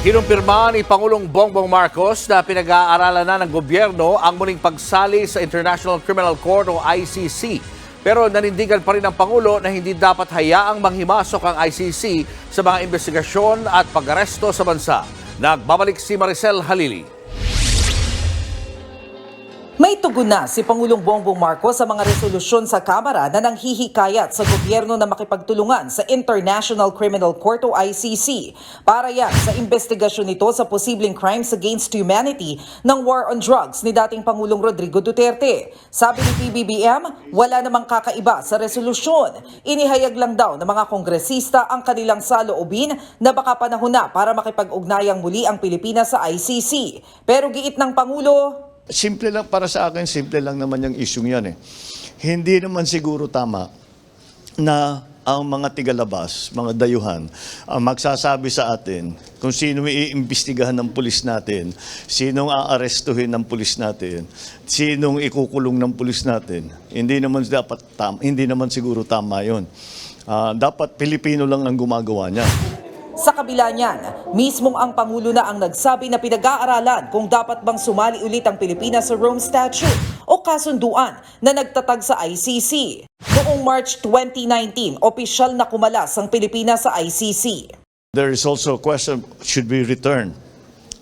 Kinumpirma ni Pangulong Bongbong Marcos na pinag-aaralan na ng gobyerno ang muling pagsali sa International Criminal Court o ICC. Pero nanindigan pa rin ang Pangulo na hindi dapat hayaang manghimasok ang ICC sa mga investigasyon at pag-aresto sa bansa. Nagbabalik si Maricel Halili. May tugon na si Pangulong Bongbong Marcos sa mga resolusyon sa Kamara na nanghihikayat sa gobyerno na makipagtulungan sa International Criminal Court o ICC para yan sa investigasyon nito sa posibleng crimes against humanity ng war on drugs ni dating Pangulong Rodrigo Duterte. Sabi ni PBBM, wala namang kakaiba sa resolusyon. Inihayag lang daw ng mga kongresista ang kanilang saloobin na baka panahon na para makipag-ugnayang muli ang Pilipinas sa ICC. Pero giit ng Pangulo, Simple lang, para sa akin, simple lang naman yung isyong yan eh. Hindi naman siguro tama na ang mga tigalabas, mga dayuhan, ang magsasabi sa atin kung sino iimbestigahan ng pulis natin, sinong aarestuhin ng pulis natin, sinong ikukulong ng pulis natin. Hindi naman dapat tam, hindi naman siguro tama 'yon. Ah, dapat Pilipino lang ang gumagawa niya. Sa kabila niyan, mismong ang Pangulo na ang nagsabi na pinag-aaralan kung dapat bang sumali ulit ang Pilipinas sa Rome Statute o kasunduan na nagtatag sa ICC. Noong March 2019, opisyal na kumalas ang Pilipinas sa ICC. There is also a question, should we return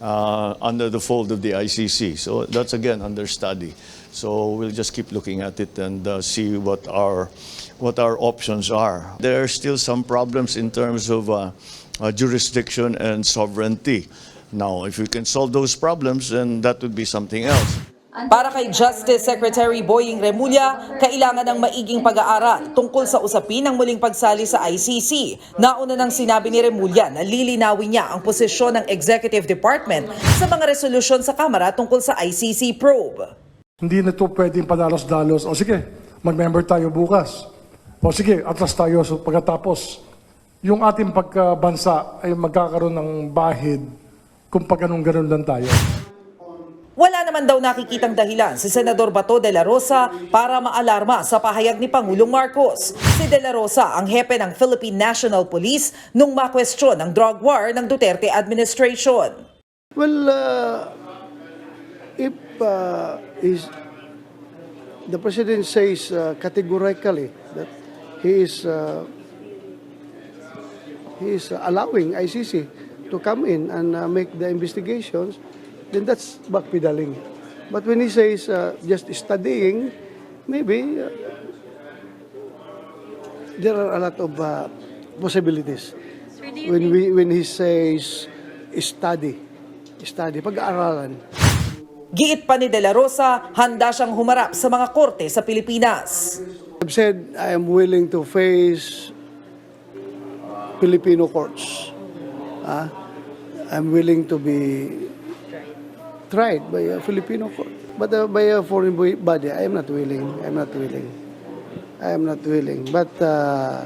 uh, under the fold of the ICC? So that's again under study. So we'll just keep looking at it and uh, see what our, what our options are. There are still some problems in terms of uh, uh, jurisdiction and sovereignty. Now, if we can solve those problems, then that would be something else. Para kay Justice Secretary Boying Remulla, kailangan ng maiging pag-aaral tungkol sa usapin ng muling pagsali sa ICC. Nauna nang sinabi ni Remulla na lilinawin niya ang posisyon ng Executive Department sa mga resolusyon sa Kamara tungkol sa ICC probe. Hindi na ito pwedeng padalos-dalos. O sige, mag-member tayo bukas. O sige, atras tayo so pagkatapos. Yung ating pagkabansa ay magkakaroon ng bahid kung pag ganun-ganun lang tayo. Wala naman daw nakikitang dahilan si Senador Bato de la Rosa para maalarma sa pahayag ni Pangulong Marcos. Si de la Rosa ang hepe ng Philippine National Police nung makwestiyon ang drug war ng Duterte administration. Well, uh, if uh, is the president says uh, categorically that he is uh, he is allowing ICC to come in and uh, make the investigations, then that's backpedaling. But when he says uh, just studying, maybe uh, there are a lot of uh, possibilities. When we when he says study, study, pag-aaralan. Giit pa ni De La Rosa, handa siyang humarap sa mga korte sa Pilipinas. I've said I am willing to face Filipino courts. Ah, I'm willing to be tried by a Filipino court. But uh, by a foreign bo- body, I am not willing. I'm not willing. I am not willing. But uh,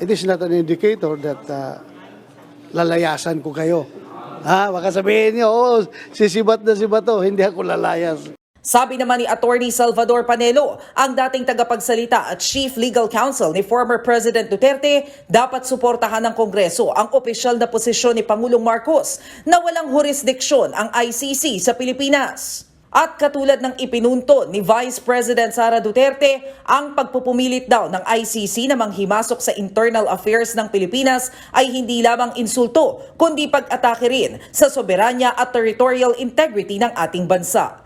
it is not an indicator that uh, lalayasan ko kayo. Ha, baka sabihin niyo, oh, sisibat na si Bato, hindi ako lalayas. Sabi naman ni Attorney Salvador Panelo, ang dating tagapagsalita at Chief Legal Counsel ni former President Duterte, dapat suportahan ng Kongreso ang opisyal na posisyon ni Pangulong Marcos na walang jurisdiksyon ang ICC sa Pilipinas. At katulad ng ipinunto ni Vice President Sara Duterte, ang pagpupumilit daw ng ICC na manghimasok sa internal affairs ng Pilipinas ay hindi lamang insulto, kundi pag-atake rin sa soberanya at territorial integrity ng ating bansa.